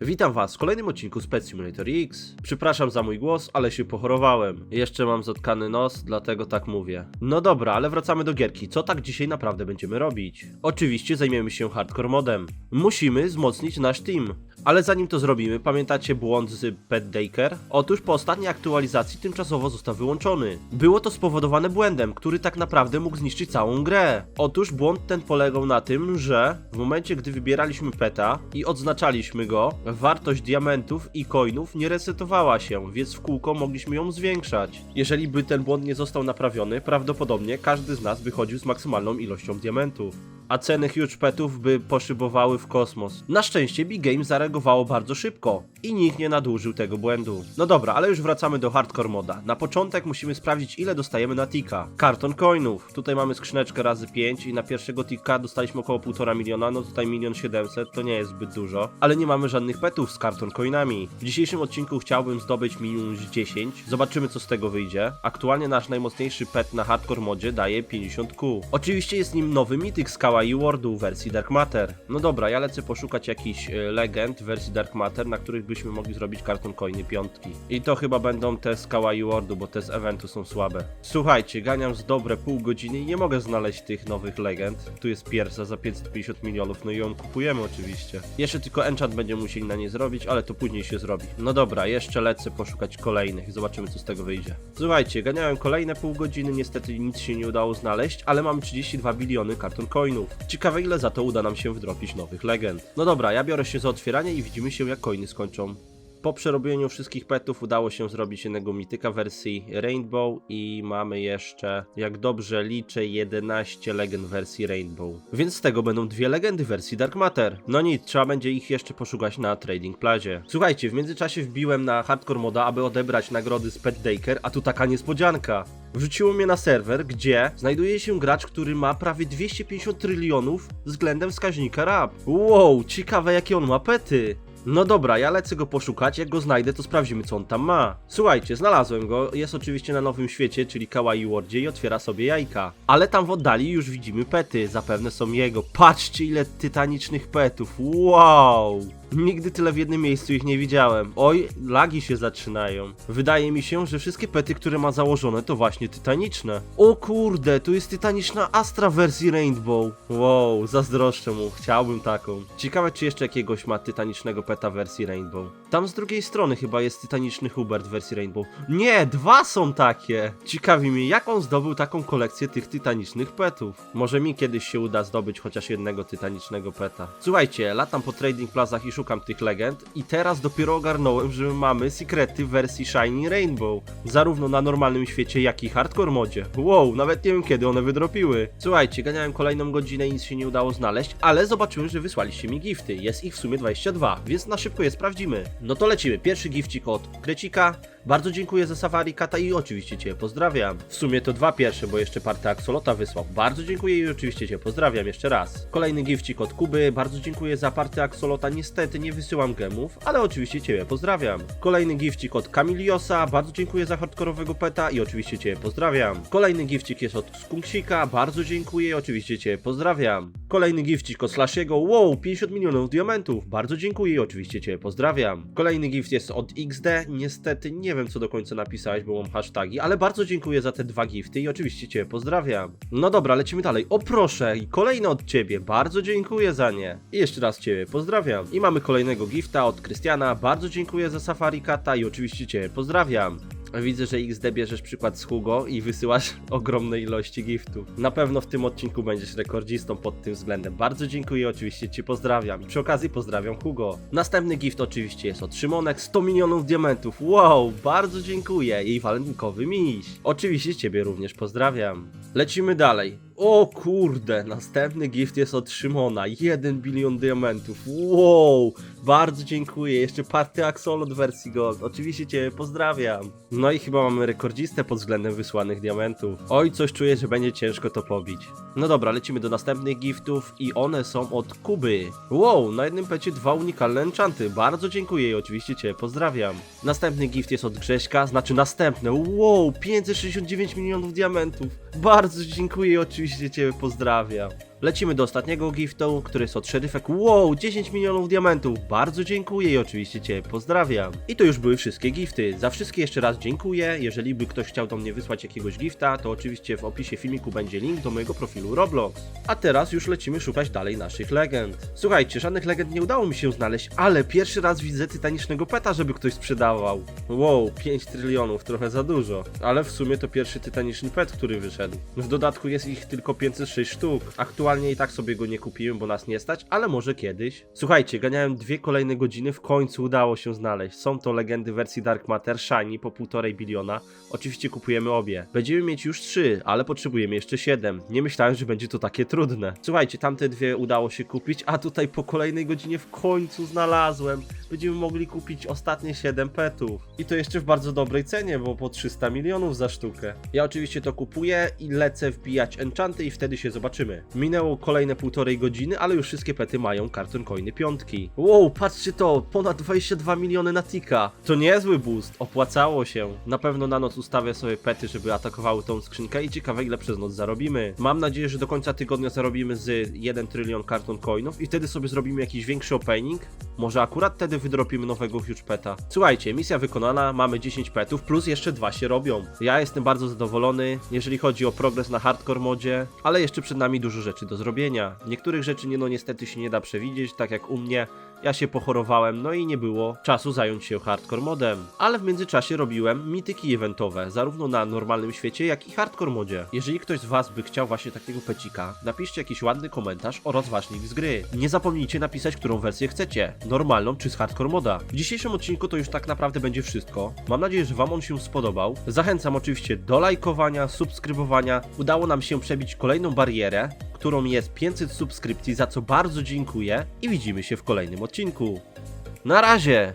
Witam Was w kolejnym odcinku Pet Simulator X. Przepraszam za mój głos, ale się pochorowałem. Jeszcze mam zatkany nos, dlatego tak mówię. No dobra, ale wracamy do gierki. Co tak dzisiaj naprawdę będziemy robić? Oczywiście zajmiemy się hardcore modem. Musimy wzmocnić nasz team. Ale zanim to zrobimy, pamiętacie błąd z Pet Daker? Otóż po ostatniej aktualizacji tymczasowo został wyłączony. Było to spowodowane błędem, który tak naprawdę mógł zniszczyć całą grę. Otóż błąd ten polegał na tym, że w momencie gdy wybieraliśmy peta i odznaczaliśmy go, wartość diamentów i coinów nie resetowała się, więc w kółko mogliśmy ją zwiększać. Jeżeli by ten błąd nie został naprawiony, prawdopodobnie każdy z nas wychodził z maksymalną ilością diamentów a ceny huge petów by poszybowały w kosmos. Na szczęście Big Game zareagowało bardzo szybko i nikt nie nadużył tego błędu. No dobra, ale już wracamy do hardcore moda. Na początek musimy sprawdzić ile dostajemy na tika. Karton coinów. Tutaj mamy skrzyneczkę razy 5 i na pierwszego tika dostaliśmy około 1,5 miliona, no tutaj milion 700, to nie jest zbyt dużo. Ale nie mamy żadnych petów z karton coinami. W dzisiejszym odcinku chciałbym zdobyć minimum z 10. Zobaczymy co z tego wyjdzie. Aktualnie nasz najmocniejszy pet na hardcore modzie daje 50 Q. Oczywiście jest nim nowy mityk z Kawaii Wordu w wersji Dark Matter. No dobra, ja lecę poszukać jakichś e, legend wersji Dark Matter, na których byśmy mogli zrobić karton coiny piątki. I to chyba będą te z Kawaii Wordu, bo te z eventu są słabe. Słuchajcie, ganiam z dobre pół godziny i nie mogę znaleźć tych nowych legend. Tu jest pierwsza za 550 milionów, no i ją kupujemy oczywiście. Jeszcze tylko enchant będziemy musieli na nie zrobić, ale to później się zrobi. No dobra, jeszcze lecę poszukać kolejnych, zobaczymy co z tego wyjdzie. Słuchajcie, ganiałem kolejne pół godziny, niestety nic się nie udało znaleźć, ale mamy 32 biliony karton coinów. Ciekawe ile za to uda nam się wdropić nowych legend. No dobra, ja biorę się za otwieranie i widzimy się jak coiny skończą. Po przerobieniu wszystkich petów udało się zrobić jednego mityka wersji Rainbow i mamy jeszcze, jak dobrze liczę, 11 legend wersji Rainbow. Więc z tego będą dwie legendy wersji Dark Matter. No nic, trzeba będzie ich jeszcze poszukać na Trading Plazie. Słuchajcie, w międzyczasie wbiłem na Hardcore Moda, aby odebrać nagrody z Pet Daker, a tu taka niespodzianka. Wrzuciło mnie na serwer, gdzie znajduje się gracz, który ma prawie 250 trylionów względem wskaźnika RAP. Wow, ciekawe jakie on ma pety. No dobra, ja lecę go poszukać, jak go znajdę, to sprawdzimy co on tam ma. Słuchajcie, znalazłem go, jest oczywiście na nowym świecie, czyli Kawaii Wordzie i otwiera sobie jajka. Ale tam w oddali już widzimy pety, zapewne są jego. Patrzcie ile tytanicznych petów, wow! Nigdy tyle w jednym miejscu ich nie widziałem. Oj, lagi się zaczynają. Wydaje mi się, że wszystkie pety, które ma założone, to właśnie tytaniczne. O kurde, tu jest tytaniczna Astra wersji Rainbow. Wow, zazdroszczę mu, chciałbym taką. Ciekawe, czy jeszcze jakiegoś ma tytanicznego peta wersji Rainbow. Tam z drugiej strony chyba jest tytaniczny Hubert w wersji Rainbow. Nie, dwa są takie! Ciekawi mnie, jak on zdobył taką kolekcję tych tytanicznych petów. Może mi kiedyś się uda zdobyć chociaż jednego tytanicznego peta. Słuchajcie, latam po trading plazach i szukam tych legend i teraz dopiero ogarnąłem, że mamy sekrety w wersji Shiny Rainbow. Zarówno na normalnym świecie, jak i hardcore modzie. Wow, nawet nie wiem kiedy one wydropiły. Słuchajcie, ganiałem kolejną godzinę i nic się nie udało znaleźć, ale zobaczyłem, że wysłaliście mi gifty. Jest ich w sumie 22, więc na szybko je sprawdzimy. No to lecimy. Pierwszy gifcik od Krecika. Bardzo dziękuję za Safari Kata i oczywiście Cię pozdrawiam. W sumie to dwa pierwsze, bo jeszcze partę Axolota wysłał. Bardzo dziękuję i oczywiście Cię pozdrawiam jeszcze raz. Kolejny gifcik od Kuby. Bardzo dziękuję za partę Axolota. Niestety nie wysyłam gemów, ale oczywiście Ciebie pozdrawiam. Kolejny gifcik od Kamiliosa. Bardzo dziękuję za hardkorowego peta i oczywiście Cię pozdrawiam. Kolejny gifcik jest od Skunksika. Bardzo dziękuję i oczywiście Cię pozdrawiam. Kolejny gifcik od Slashiego. Wow, 50 milionów diamentów. Bardzo dziękuję i oczywiście Cię pozdrawiam. Kolejny gift jest od XD. Niestety nie wiem co do końca napisałeś, bo mam hasztagi, ale bardzo dziękuję za te dwa gifty i oczywiście Cię pozdrawiam. No dobra, lecimy dalej. O proszę, i kolejny od Ciebie. Bardzo dziękuję za nie. I jeszcze raz Ciebie pozdrawiam. I mamy kolejnego gifta od Krystiana. Bardzo dziękuję za Safari Kata i oczywiście Cię pozdrawiam. Widzę, że XD bierzesz przykład z Hugo i wysyłasz ogromne ilości giftów. Na pewno w tym odcinku będziesz rekordzistą pod tym względem. Bardzo dziękuję, oczywiście Cię pozdrawiam. I przy okazji pozdrawiam Hugo. Następny gift oczywiście jest od Szymonek. 100 milionów diamentów. Wow, bardzo dziękuję. Jej walentynkowy miś. Oczywiście Ciebie również pozdrawiam. Lecimy dalej. O kurde, następny gift jest od Szymona. 1 bilion diamentów. Wow, bardzo dziękuję. Jeszcze party Axolot wersji Gold. Oczywiście Cię pozdrawiam. No i chyba mamy rekordzistę pod względem wysłanych diamentów. Oj, coś czuję, że będzie ciężko to pobić. No dobra, lecimy do następnych giftów i one są od Kuby. Wow, na jednym pecie dwa unikalne enchanty. Bardzo dziękuję i oczywiście Cię pozdrawiam. Następny gift jest od Grześka, znaczy następne. Wow, 569 milionów diamentów. Bardzo dziękuję i oczywiście Cię pozdrawiam. Lecimy do ostatniego giftu, który jest od szeryfek. Wow, 10 milionów diamentów. Bardzo dziękuję i oczywiście Cię pozdrawiam. I to już były wszystkie gifty. Za wszystkie jeszcze raz dziękuję. Jeżeli by ktoś chciał do mnie wysłać jakiegoś gifta, to oczywiście w opisie filmiku będzie link do mojego profilu Roblox. A teraz już lecimy szukać dalej naszych legend. Słuchajcie, żadnych legend nie udało mi się znaleźć, ale pierwszy raz widzę tytanicznego peta, żeby ktoś sprzedawał. Wow, 5 trylionów, trochę za dużo. Ale w sumie to pierwszy tytaniczny pet, który wyszedł. W dodatku jest ich tylko 506 sztuk. Aktualnie i tak sobie go nie kupiłem, bo nas nie stać, ale może kiedyś. Słuchajcie, ganiałem dwie kolejne godziny, w końcu udało się znaleźć. Są to legendy wersji Dark Matter Shiny po 1,5 biliona. Oczywiście kupujemy obie. Będziemy mieć już trzy, ale potrzebujemy jeszcze 7. Nie myślałem, że będzie to takie trudne. Słuchajcie, tamte dwie udało się kupić, a tutaj po kolejnej godzinie w końcu znalazłem. Będziemy mogli kupić ostatnie 7 petów. I to jeszcze w bardzo dobrej cenie, bo po 300 milionów za sztukę. Ja oczywiście to kupuję i lecę wbijać enchanty i wtedy się zobaczymy. Minęło kolejne półtorej godziny, ale już wszystkie pety mają karton coiny piątki. Wow, patrzcie to, ponad 22 miliony na tika. To niezły boost, opłacało się. Na pewno na noc ustawię sobie pety, żeby atakowały tą skrzynkę i ciekawe ile przez noc zarobimy. Mam nadzieję, że do końca tygodnia zarobimy z 1 trylion karton coinów i wtedy sobie zrobimy jakiś większy opening. Może akurat wtedy wydropimy nowego huge peta. Słuchajcie, misja wykonana, mamy 10 petów, plus jeszcze dwa się robią. Ja jestem bardzo zadowolony, jeżeli chodzi o progres na hardcore modzie, ale jeszcze przed nami dużo rzeczy do zrobienia. Niektórych rzeczy nie no niestety się nie da przewidzieć, tak jak u mnie. Ja się pochorowałem, no i nie było czasu zająć się hardcore modem. Ale w międzyczasie robiłem mityki eventowe, zarówno na normalnym świecie, jak i hardcore modzie. Jeżeli ktoś z Was by chciał właśnie takiego pecika, napiszcie jakiś ładny komentarz oraz wasz nick z gry. Nie zapomnijcie napisać, którą wersję chcecie, normalną czy z hardcore moda. W dzisiejszym odcinku to już tak naprawdę będzie wszystko. Mam nadzieję, że Wam on się spodobał. Zachęcam oczywiście do lajkowania, subskrybowania. Udało nam się przebić kolejną barierę, którą jest 500 subskrypcji, za co bardzo dziękuję i widzimy się w kolejnym odcinku. Na razie!